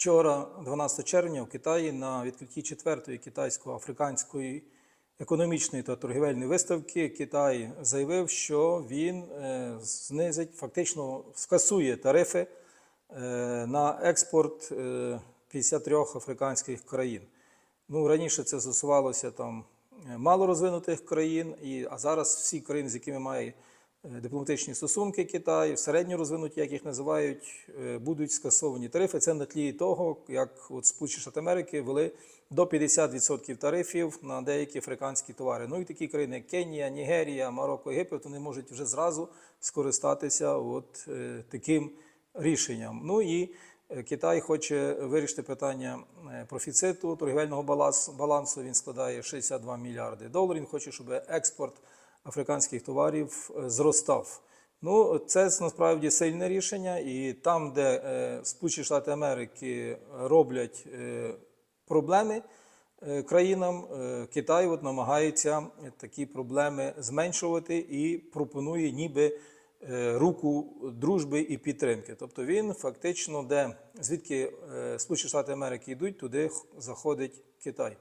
Вчора, 12 червня, в Китаї на відкритті четвертої китайсько-африканської економічної та торгівельної виставки Китай заявив, що він е, знизить, фактично скасує тарифи е, на експорт е, 53 африканських країн. Ну, раніше це стосувалося там е, малорозвинутих країн, а зараз всі країни, з якими має е, дипломатичні стосунки Китай, середньо розвинуті, як їх називають, е, будуть скасовані тарифи. Це на тлі того, як от Сполучені Штати Америки ввели до 50% тарифів на деякі африканські товари. Ну і такі країни, як Кенія, Нігерія, Марокко, Єгипет, вони можуть вже зразу скористатися от е, таким рішенням. Ну і е, Китай хоче вирішити питання е, профіциту торгівельного балансу. Він складає 62 мільярди доларів. Він хоче, щоб експорт африканських товарів е, зростав. Ну, це насправді сильне рішення, і там, де е, Сполучені Штати Америки роблять е, проблеми е, країнам, е, Китай от намагається такі проблеми зменшувати і пропонує ніби е, руку дружби і підтримки. Тобто він фактично, де звідки е, Сполучені Штати Америки йдуть, туди заходить Китай.